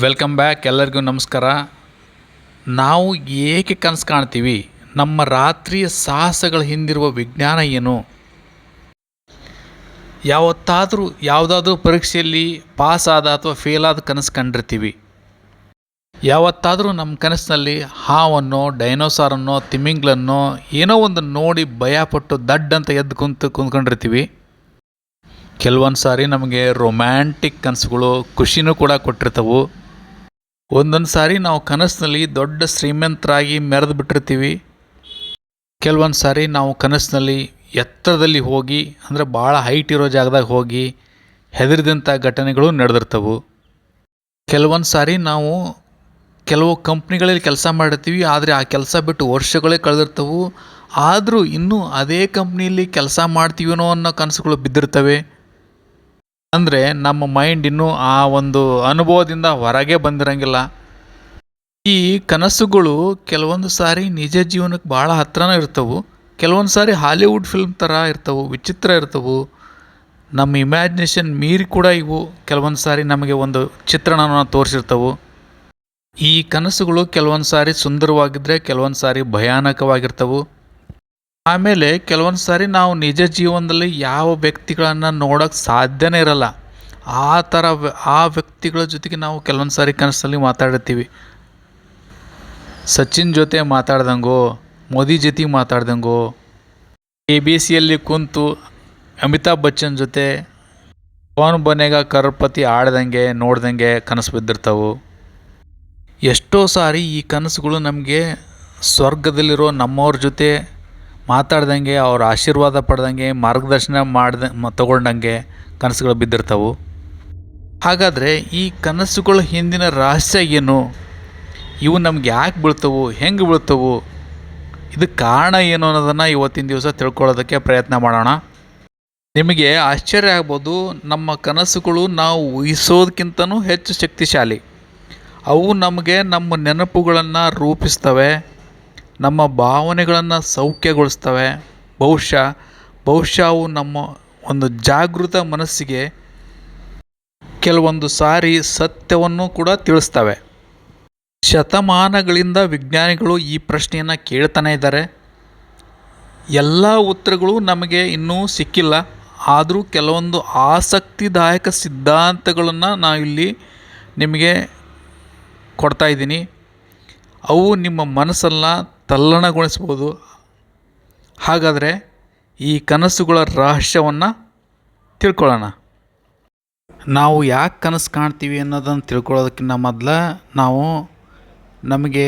Welcome back ಎಲ್ಲರಿಗೂ ನಮಸ್ಕಾರ. ನಾವು ಏಕೆ ಕನಸು ಕಾಣ್ತೀವಿ? ನಮ್ಮ ರಾತ್ರಿಯ ಸಾಹಸಗಳ ಹಿಂದಿರುವ ವಿಜ್ಞಾನ ಏನು? ಯಾವತ್ತಾದರೂ, ಯಾವುದಾದ್ರೂ ಪರೀಕ್ಷೆಯಲ್ಲಿ ಪಾಸ್ ಆದ ಅಥವಾ ಫೇಲ್ ಆದ ಕನಸು ಕಂಡಿರ್ತೀವಿ. ಯಾವತ್ತಾದರೂ ನಮ್ಮ ಕನಸಿನಲ್ಲಿ ಹಾವನ್ನು ಡೈನೋಸಾರನ್ನೋ ತಿಮಿಂಗ್ಲನ್ನೋ ಏನೋ ಒಂದು ನೋಡಿ ಭಯಪಟ್ಟು ದಡ್ ಅಂತ ಎದ್ದು ಕುಂತು ಕುಂತ್ಕೊಂಡಿರ್ತೀವಿ. ಕೆಲವೊಂದು ಸಾರಿ ನಮಗೆ ರೊಮ್ಯಾಂಟಿಕ್ ಕನಸುಗಳು ಖುಷಿನೂ ಕೂಡ ಕೊಟ್ಟಿರ್ತವು. ಒಂದೊಂದು ಸಾರಿ ನಾವು ಕನಸಿನಲ್ಲಿ ದೊಡ್ಡ ಶ್ರೀಮಂತರಾಗಿ ಮೆರೆದು ಬಿಟ್ಟಿರ್ತೀವಿ. ಕೆಲವೊಂದು ಸಾರಿ ನಾವು ಕನಸಿನಲ್ಲಿ ಎತ್ತರದಲ್ಲಿ ಹೋಗಿ, ಅಂದರೆ ಭಾಳ ಹೈಟ್ ಇರೋ ಜಾಗದಾಗ ಹೋಗಿ ಹೆದರಿದಂಥ ಘಟನೆಗಳು ನಡೆದಿರ್ತವು. ಕೆಲವೊಂದು ಸಾರಿ ನಾವು ಕೆಲವು ಕಂಪ್ನಿಗಳಲ್ಲಿ ಕೆಲಸ ಮಾಡಿರ್ತೀವಿ, ಆದರೆ ಆ ಕೆಲಸ ಬಿಟ್ಟು ವರ್ಷಗಳೇ ಕಳೆದಿರ್ತವು. ಆದರೂ ಇನ್ನೂ ಅದೇ ಕಂಪ್ನಿಯಲ್ಲಿ ಕೆಲಸ ಮಾಡ್ತೀವೇನೋ ಅನ್ನೋ ಕನಸುಗಳು ಬಿದ್ದಿರ್ತವೆ. ಅಂದರೆ ನಮ್ಮ ಮೈಂಡ್ ಇನ್ನೂ ಆ ಒಂದು ಅನುಭವದಿಂದ ಹೊರಗೆ ಬಂದಿರಂಗಿಲ್ಲ. ಈ ಕನಸುಗಳು ಕೆಲವೊಂದು ಸಾರಿ ನಿಜ ಜೀವನಕ್ಕೆ ಭಾಳ ಹತ್ರನೇ ಇರ್ತವು. ಕೆಲವೊಂದು ಸಾರಿ ಹಾಲಿವುಡ್ ಫಿಲ್ಮ್ ಥರ ಇರ್ತವು, ವಿಚಿತ್ರ ಇರ್ತವು. ನಮ್ಮ ಇಮ್ಯಾಜಿನೇಷನ್ ಮೀರಿ ಕೂಡ ಇವು. ಕೆಲವೊಂದು ಸಾರಿ ನಮಗೆ ಒಂದು ಚಿತ್ರಣವನ್ನು ತೋರಿಸಿರ್ತವು. ಈ ಕನಸುಗಳು ಕೆಲವೊಂದು ಸಾರಿ ಸುಂದರವಾಗಿದ್ದರೆ ಕೆಲವೊಂದು ಸಾರಿ ಭಯಾನಕವಾಗಿರ್ತವು. ಆಮೇಲೆ ಕೆಲವೊಂದು ಸಾರಿ ನಾವು ನಿಜ ಜೀವನದಲ್ಲಿ ಯಾವ ವ್ಯಕ್ತಿಗಳನ್ನು ನೋಡೋಕ್ಕೆ ಸಾಧ್ಯನೇ ಇರಲ್ಲ. ಆ ಥರ ಆ ವ್ಯಕ್ತಿಗಳ ಜೊತೆಗೆ ನಾವು ಕೆಲವೊಂದು ಸಾರಿ ಕನಸಲ್ಲಿ ಮಾತಾಡ್ತೀವಿ. ಸಚಿನ್ ಜೊತೆ ಮಾತಾಡ್ದಂಗೋ, ಮೋದಿ ಜೊತೆ ಮಾತಾಡ್ದಂಗೋ ಎ ಬಿ ಸಿಯಲ್ಲಿ ಕುಂತು ಅಮಿತಾಬ್ ಬಚ್ಚನ್ ಜೊತೆ ಪವನ್ ಬನೆಗ ಕರಪತಿ ಆಡ್ದಂಗೆ, ನೋಡ್ದಂಗೆ ಕನಸು ಬಿದ್ದಿರ್ತಾವೆ. ಎಷ್ಟೋ ಸಾರಿ ಈ ಕನಸುಗಳು ನಮಗೆ ಸ್ವರ್ಗದಲ್ಲಿರೋ ನಮ್ಮವ್ರ ಜೊತೆ ಮಾತಾಡ್ದಂಗೆ ಅವ್ರ ಆಶೀರ್ವಾದ ಪಡ್ದಂಗೆ, ಮಾರ್ಗದರ್ಶನ ಮಾಡ್ದ ತಗೊಂಡಂಗೆ ಕನಸುಗಳು ಬಿದ್ದಿರ್ತವೆ. ಹಾಗಾದರೆ ಈ ಕನಸುಗಳ ಹಿಂದಿನ ರಹಸ್ಯ ಏನು? ಇವು ನಮ್ಗೆ ಯಾಕೆ ಬೀಳ್ತವು? ಹೆಂಗೆ ಬೀಳ್ತವು? ಇದಕ್ಕೆ ಕಾರಣ ಏನು ಅನ್ನೋದನ್ನು ಇವತ್ತಿನ ದಿವಸ ತಿಳ್ಕೊಳ್ಳೋದಕ್ಕೆ ಪ್ರಯತ್ನ ಮಾಡೋಣ. ನಿಮಗೆ ಆಶ್ಚರ್ಯ ಆಗ್ಬೋದು, ನಮ್ಮ ಕನಸುಗಳು ನಾವು ಊಹಿಸೋದಕ್ಕಿಂತನೂ ಹೆಚ್ಚು ಶಕ್ತಿಶಾಲಿ. ಅವು ನಮಗೆ ನಮ್ಮ ನೆನಪುಗಳನ್ನು ರೂಪಿಸ್ತವೆ. ನಮ್ಮ ಭಾವನೆಗಳನ್ನು ಸೌಖ್ಯಗೊಳಿಸ್ತವೆ. ಬಹುಶಃ ಬಹುಶಃ ಅವು ನಮ್ಮ ಒಂದು ಜಾಗೃತ ಮನಸ್ಸಿಗೆ ಕೆಲವೊಂದು ಸಾರಿ ಸತ್ಯವನ್ನು ಕೂಡ ತಿಳಿಸ್ತವೆ. ಶತಮಾನಗಳಿಂದ ವಿಜ್ಞಾನಿಗಳು ಈ ಪ್ರಶ್ನೆಯನ್ನು ಕೇಳ್ತಾನೆ ಇದ್ದಾರೆ. ಎಲ್ಲ ಉತ್ತರಗಳು ನಮಗೆ ಇನ್ನೂ ಸಿಕ್ಕಿಲ್ಲ. ಆದರೂ ಕೆಲವೊಂದು ಆಸಕ್ತಿದಾಯಕ ಸಿದ್ಧಾಂತಗಳನ್ನು ನಾವಿಲ್ಲಿ ನಿಮಗೆ ಕೊಡ್ತಾ ಇದ್ದೀನಿ. ಅವು ನಿಮ್ಮ ಮನಸ್ಸನ್ನು ತಲ್ಲಣಗೊಳಿಸ್ಬೋದು ಹಾಗಾದರೆ ಈ ಕನಸುಗಳ ರಹಸ್ಯವನ್ನು ತಿಳ್ಕೊಳ್ಳೋಣ. ನಾವು ಯಾಕೆ ಕನಸು ಕಾಣ್ತೀವಿ ಅನ್ನೋದನ್ನು ತಿಳ್ಕೊಳ್ಳೋದಕ್ಕಿಂತ ಮೊದಲು ನಾವು ನಮಗೆ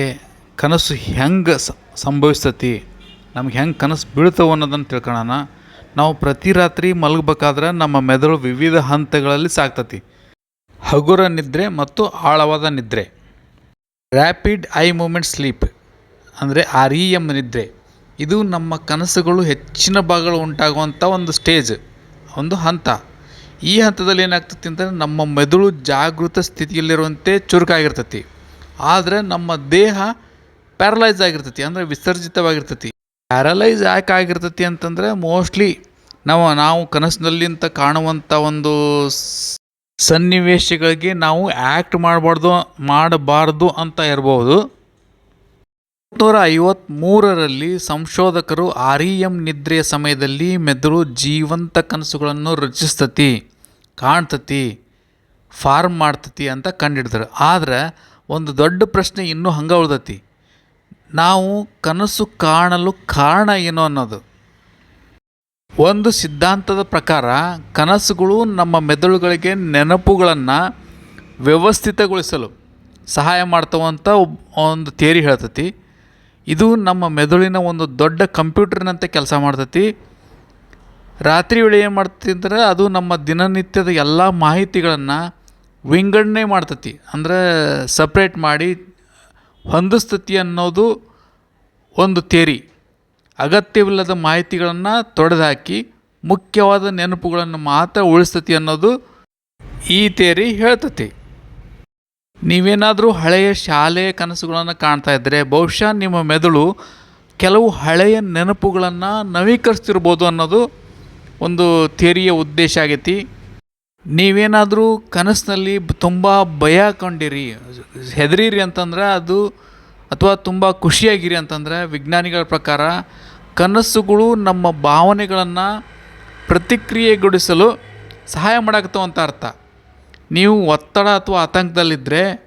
ಕನಸು ಹೆಂಗೆ ಸಂಭವಿಸ್ತತಿ, ನಮ್ಗೆ ಹೆಂಗೆ ಕನಸು ಬೀಳ್ತವೆ ಅನ್ನೋದನ್ನು ತಿಳ್ಕೊಳ್ಳೋಣ. ನಾವು ಪ್ರತಿ ರಾತ್ರಿ ಮಲಗಬೇಕಾದ್ರೆ ನಮ್ಮ ಮೆದುಳು ವಿವಿಧ ಹಂತಗಳಲ್ಲಿ ಸಾಕ್ತತಿ. ಹಗುರ ನಿದ್ರೆ ಮತ್ತು ಆಳವಾದ ನಿದ್ರೆ. ರ್ಯಾಪಿಡ್ ಐ ಮೂಮೆಂಟ್ ಸ್ಲೀಪ್ ಅಂದರೆ ಆರ್ ಇ ಎಂ ನಿದ್ರೆ. ಇದು ನಮ್ಮ ಕನಸುಗಳು ಹೆಚ್ಚಿನ ಭಾಗಗಳು ಉಂಟಾಗುವಂಥ ಒಂದು ಸ್ಟೇಜ್, ಒಂದು ಹಂತ. ಈ ಹಂತದಲ್ಲಿ ಏನಾಗ್ತತಿ ಅಂತಂದರೆ ನಮ್ಮ ಮೆದುಳು ಜಾಗೃತ ಸ್ಥಿತಿಯಲ್ಲಿರುವಂತೆ ಚುರುಕಾಗಿರ್ತತಿ. ಆದರೆ ನಮ್ಮ ದೇಹ ಪ್ಯಾರಲೈಸ್ ಆಗಿರ್ತತಿ, ಅಂದರೆ ವಿಸರ್ಜಿತವಾಗಿರ್ತತಿ. ಪ್ಯಾರಲೈಸ್ ಯಾಕೆ ಆಗಿರ್ತತಿ ಅಂತಂದರೆ ಮೋಸ್ಟ್ಲಿ ನಾವು ನಾವು ಕನಸಿನಲ್ಲಿಂತ ಕಾಣುವಂಥ ಒಂದು ಸನ್ನಿವೇಶಗಳಿಗೆ ನಾವು ಆ್ಯಕ್ಟ್ ಮಾಡಬಾರ್ದು ಮಾಡಬಾರ್ದು ಅಂತ ಇರ್ಬೋದು. ನೂರ ಐವತ್ತ್ಮೂರರಲ್ಲಿ ಸಂಶೋಧಕರು ಆರ್ ಇ ಎಂ ನಿದ್ರೆಯ ಸಮಯದಲ್ಲಿ ಮೆದುಳು ಜೀವಂತ ಕನಸುಗಳನ್ನು ರಚಿಸ್ತತಿ, ಕಾಣ್ತತಿ, ಫಾರ್ಮ್ ಮಾಡ್ತತಿ ಅಂತ ಕಂಡಿಡ್ತಾರೆ. ಆದ್ರೆ ಒಂದು ದೊಡ್ಡ ಪ್ರಶ್ನೆ ಇನ್ನೂ ಹಂಗೆ ಉಳ್ದತಿ. ನಾವು ಕನಸು ಕಾಣಲು ಕಾರಣ ಏನು ಅನ್ನೋದು. ಒಂದು ಸಿದ್ಧಾಂತದ ಪ್ರಕಾರ ಕನಸುಗಳು ನಮ್ಮ ಮೆದುಳುಗಳಿಗೆ ನೆನಪುಗಳನ್ನು ವ್ಯವಸ್ಥಿತಗೊಳಿಸಲು ಸಹಾಯ ಮಾಡ್ತವಂತ ಒಂದು ಥಿಯರಿ ಹೇಳ್ತತಿ. ಇದು ನಮ್ಮ ಮೆದುಳಿನ ಒಂದು ದೊಡ್ಡ ಕಂಪ್ಯೂಟರ್ನಂತೆ ಕೆಲಸ ಮಾಡ್ತೈತಿ. ರಾತ್ರಿ ವೇಳೆ ಏನು ಮಾಡ್ತಿದ್ರೆ ಅದು ನಮ್ಮ ದಿನನಿತ್ಯದ ಎಲ್ಲ ಮಾಹಿತಿಗಳನ್ನು ವಿಂಗಡಣೆ ಮಾಡ್ತತಿ. ಅಂದರೆ ಸಪ್ರೇಟ್ ಮಾಡಿ ಹೊಂದಿಸ್ತತಿ ಅನ್ನೋದು ಒಂದು ಥಿಯರಿ. ಅಗತ್ಯವಿಲ್ಲದ ಮಾಹಿತಿಗಳನ್ನು ತೊಡೆದುಹಾಕಿ ಮುಖ್ಯವಾದ ನೆನಪುಗಳನ್ನು ಮಾತ್ರ ಉಳಿಸ್ತತಿ ಅನ್ನೋದು ಈ ತೇರಿ ಹೇಳ್ತತಿ. ನೀವೇನಾದರೂ ಹಳೆಯ ಶಾಲೆಯ ಕನಸುಗಳನ್ನು ಕಾಣ್ತಾ ಇದ್ದರೆ ಬಹುಶಃ ನಿಮ್ಮ ಮೆದುಳು ಕೆಲವು ಹಳೆಯ ನೆನಪುಗಳನ್ನು ನವೀಕರಿಸ್ತಿರ್ಬೋದು ಅನ್ನೋದು ಒಂದು ಥಿಯರಿಯ ಉದ್ದೇಶ ಆಗೈತಿ. ನೀವೇನಾದರೂ ಕನಸಿನಲ್ಲಿ ತುಂಬ ಭಯ ಕಂಡಿರಿ, ಹೆದರಿರಿ ಅಂತಂದ್ರೆ ಅದು ಅಥವಾ ತುಂಬ ಖುಷಿಯಾಗಿರಿ ಅಂತಂದರೆ ವಿಜ್ಞಾನಿಗಳ ಪ್ರಕಾರ ಕನಸುಗಳು ನಮ್ಮ ಭಾವನೆಗಳನ್ನು ಪ್ರತಿಕ್ರಿಯೆಗೊಳಿಸಲು ಸಹಾಯ ಮಾಡಾಕತ್ತವ ಅಂತ ಅರ್ಥ. ನೀವು ಒತ್ತಡ ಅಥವಾ ಆತಂಕದಲ್ಲಿದ್ದರೆ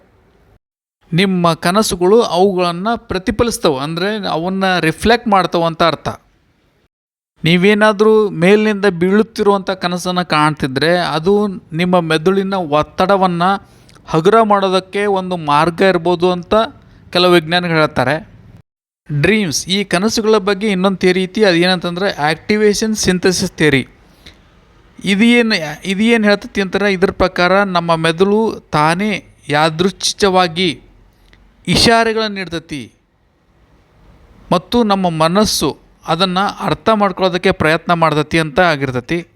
ನಿಮ್ಮ ಕನಸುಗಳು ಅವುಗಳನ್ನು ಪ್ರತಿಫಲಿಸ್ತವೆ. ಅಂದರೆ ಅವನ್ನು ರಿಫ್ಲೆಕ್ಟ್ ಮಾಡ್ತವೆ ಅಂತ ಅರ್ಥ. ನೀವೇನಾದರೂ ಮೇಲಿನಿಂದ ಬೀಳುತ್ತಿರುವಂಥ ಕನಸನ್ನು ಕಾಣ್ತಿದ್ರೆ ಅದು ನಿಮ್ಮ ಮೆದುಳಿನ ಒತ್ತಡವನ್ನು ಹಗುರ ಮಾಡೋದಕ್ಕೆ ಒಂದು ಮಾರ್ಗ ಇರ್ಬೋದು ಅಂತ ಕೆಲವು ವಿಜ್ಞಾನಿಗಳು ಹೇಳ್ತಾರೆ. ಡ್ರೀಮ್ಸ್ ಈ ಕನಸುಗಳ ಬಗ್ಗೆ ಇನ್ನೊಂದು ಥಿಯರಿ ಐತಿ. ಅದೇನಂತಂದ್ರೆ ಆ್ಯಕ್ಟಿವೇಷನ್ ಸಿಂಥಸಿಸ್ ಥಿಯರಿ ಇದು ಏನು ಇದು ಏನು ಹೇಳ್ತತಿ ಅಂತಾರೆ? ಇದ್ರ ಪ್ರಕಾರ ನಮ್ಮ ಮೆದುಳು ತಾನೇ ಯಾದೃಚ್ಛಿಕವಾಗಿ ಇಶಾರೆಗಳನ್ನು ನೀಡ್ತತಿ. ಮತ್ತು ನಮ್ಮ ಮನಸ್ಸು ಅದನ್ನು ಅರ್ಥ ಮಾಡ್ಕೊಳ್ಳೋದಕ್ಕೆ ಪ್ರಯತ್ನ ಮಾಡ್ತತಿ ಅಂತ ಆಗಿರ್ತತಿ.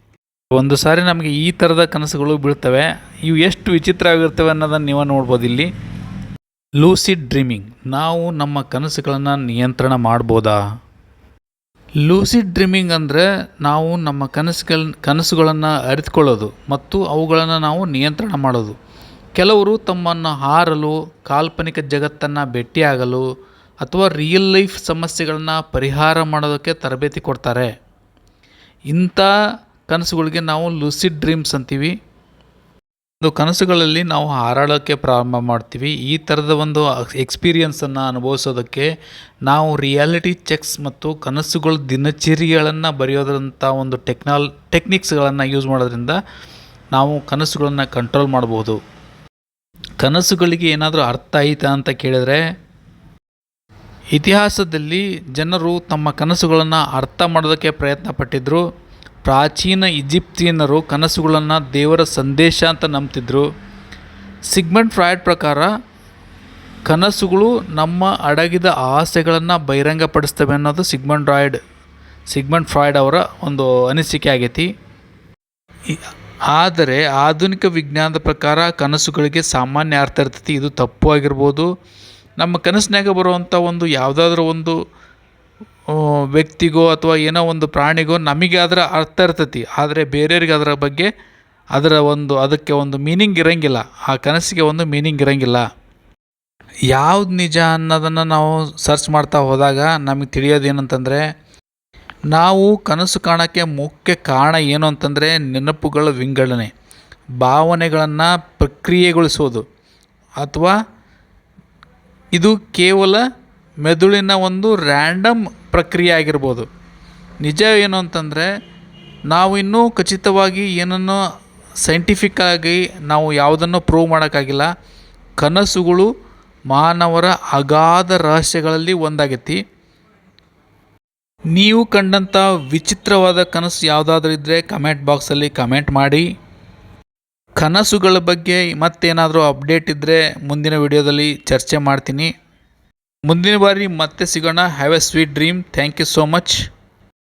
ಒಂದು ಸಾರಿ ನಮಗೆ ಈ ಥರದ ಕನಸುಗಳು ಬೀಳ್ತವೆ. ಇವು ಎಷ್ಟು ವಿಚಿತ್ರವಾಗಿರ್ತವೆ ಅನ್ನೋದನ್ನು ನೀವು ನೋಡ್ಬೋದು ಇಲ್ಲಿ. ಲೂಸಿಡ್ ಡ್ರೀಮಿಂಗ್ ನಾವು ನಮ್ಮ ಕನಸುಗಳನ್ನು ನಿಯಂತ್ರಣ ಮಾಡ್ಬೋದಾ? ಲೂಸಿಡ್ ಡ್ರೀಮಿಂಗ್ ಅಂದರೆ ನಾವು ನಮ್ಮ ಕನಸುಗಳ, ಕನಸುಗಳನ್ನು ಅರಿತುಕೊಳ್ಳೋದು ಮತ್ತು ಅವುಗಳನ್ನು ನಾವು ನಿಯಂತ್ರಣ ಮಾಡೋದು. ಕೆಲವರು ತಮ್ಮನ್ನು ಹಾರಲು, ಕಾಲ್ಪನಿಕ ಜಗತ್ತನ್ನು ಭೇಟಿಯಾಗಲು ಅಥವಾ ರಿಯಲ್ ಲೈಫ್ ಸಮಸ್ಯೆಗಳನ್ನು ಪರಿಹಾರ ಮಾಡೋದಕ್ಕೆ ತರಬೇತಿ ಕೊಡ್ತಾರೆ. ಇಂಥ ಕನಸುಗಳಿಗೆ ನಾವು ಲೂಸಿಡ್ ಡ್ರೀಮ್ಸ್ ಅಂತೀವಿ. ಒಂದು ಕನಸುಗಳಲ್ಲಿ ನಾವು ಹಾರಾಡೋಕ್ಕೆ ಪ್ರಾರಂಭ ಮಾಡ್ತೀವಿ. ಈ ಥರದ ಒಂದು ಎಕ್ಸ್ಪೀರಿಯನ್ಸನ್ನು ಅನುಭವಿಸೋದಕ್ಕೆ ನಾವು ರಿಯಾಲಿಟಿ ಚೆಕ್ಸ್ ಮತ್ತು ಕನಸುಗಳ ದಿನಚರಿಗಳನ್ನು ಬರೆಯೋದ್ರಂಥ ಒಂದು ಟೆಕ್ನಾಲ್ ಟೆಕ್ನಿಕ್ಸ್ಗಳನ್ನು ಯೂಸ್ ಮಾಡೋದ್ರಿಂದ ನಾವು ಕನಸುಗಳನ್ನು ಕಂಟ್ರೋಲ್ ಮಾಡ್ಬೋದು. ಕನಸುಗಳಿಗೆ ಏನಾದರೂ ಅರ್ಥ ಆಯಿತಾ ಅಂತ ಕೇಳಿದರೆ, ಇತಿಹಾಸದಲ್ಲಿ ಜನರು ತಮ್ಮ ಕನಸುಗಳನ್ನು ಅರ್ಥ ಮಾಡೋದಕ್ಕೆ ಪ್ರಯತ್ನ ಪಟ್ಟಿದ್ದರು ಪ್ರಾಚೀನ ಈಜಿಪ್ತಿಯನ್ನರು ಕನಸುಗಳನ್ನು ದೇವರ ಸಂದೇಶ ಅಂತ ನಂಬ್ತಿದ್ರು. ಸಿಗ್ಮೆಂಟ್ ಫ್ರಾಯ್ಡ್ ಪ್ರಕಾರ ಕನಸುಗಳು ನಮ್ಮ ಅಡಗಿದ ಆಸೆಗಳನ್ನು ಬಹಿರಂಗಪಡಿಸ್ತವೆ ಅನ್ನೋದು ಸಿಗ್ಮಂಡ್ ರಾಯ್ಡ್, ಸಿಗ್ಮಂಡ್ ಫ್ರಾಯ್ಡ್ ಅವರ ಒಂದು ಅನಿಸಿಕೆ ಆಗೈತಿ. ಆದರೆ ಆಧುನಿಕ ವಿಜ್ಞಾನದ ಪ್ರಕಾರ ಕನಸುಗಳಿಗೆ ಸಾಮಾನ್ಯ ಅರ್ಥ ಇರ್ತೈತಿ. ಇದು ತಪ್ಪು ಆಗಿರ್ಬೋದು. ನಮ್ಮ ಕನಸಿನಾಗ ಬರುವಂಥ ಒಂದು ಯಾವುದಾದ್ರೂ ಒಂದು ವ್ಯಕ್ತಿಗೋ ಅಥವಾ ಏನೋ ಒಂದು ಪ್ರಾಣಿಗೋ ನಮಗೆ ಅದರ ಅರ್ಥ ಇರ್ತೈತಿ. ಆದರೆ ಬೇರೆಯವ್ರಿಗೆ ಅದರ ಬಗ್ಗೆ ಅದರ ಒಂದು ಅದಕ್ಕೆ ಒಂದು ಮೀನಿಂಗ್ ಇರೋಂಗಿಲ್ಲ. ಆ ಕನಸಿಗೆ ಒಂದು ಮೀನಿಂಗ್ ಇರೋಂಗಿಲ್ಲ. ಯಾವ್ದು ನಿಜ ಅನ್ನೋದನ್ನು ನಾವು ಸರ್ಚ್ ಮಾಡ್ತಾ ಹೋದಾಗ ನಮಗೆ ತಿಳಿಯೋದೇನಂತಂದರೆ, ನಾವು ಕನಸು ಕಾಣೋಕ್ಕೆ ಮುಖ್ಯ ಕಾರಣ ಏನು ಅಂತಂದರೆ ನೆನಪುಗಳ ವಿಂಗಡಣೆ. ಭಾವನೆಗಳನ್ನು ಪ್ರಕ್ರಿಯೆಗೊಳಿಸೋದು. ಅಥವಾ ಇದು ಕೇವಲ ಮೆದುಳಿನ ಒಂದು ರ್ಯಾಂಡಮ್ ಪ್ರಕ್ರಿಯೆ ಆಗಿರ್ಬೋದು. ನಿಜ ಏನು ಅಂತಂದರೆ, ನಾವು ಇನ್ನೂ ಖಚಿತವಾಗಿ ಏನನ್ನು ಸೈಂಟಿಫಿಕ್ ಆಗಿ ನಾವು ಯಾವುದನ್ನು ಪ್ರೂವ್ ಮಾಡೋಕ್ಕಾಗಿಲ್ಲ. ಕನಸುಗಳು ಮಾನವರ ಅಗಾಧ ರಹಸ್ಯಗಳಲ್ಲಿ ಒಂದಾಗೈತಿ. ನೀವು ಕಂಡಂಥ ವಿಚಿತ್ರವಾದ ಕನಸು ಯಾವುದಾದ್ರೂ ಇದ್ದರೆ ಕಮೆಂಟ್ ಬಾಕ್ಸಲ್ಲಿ ಕಮೆಂಟ್ ಮಾಡಿ. ಕನಸುಗಳ ಬಗ್ಗೆ ಮತ್ತೇನಾದರೂ ಅಪ್ಡೇಟ್ ಇದ್ದರೆ ಮುಂದಿನ ವಿಡಿಯೋದಲ್ಲಿ ಚರ್ಚೆ ಮಾಡ್ತೀನಿ. ಮುಂದಿನ ಬಾರಿ ಮತ್ತೆ ಸಿಗೋಣ. Have a sweet dream thank you so much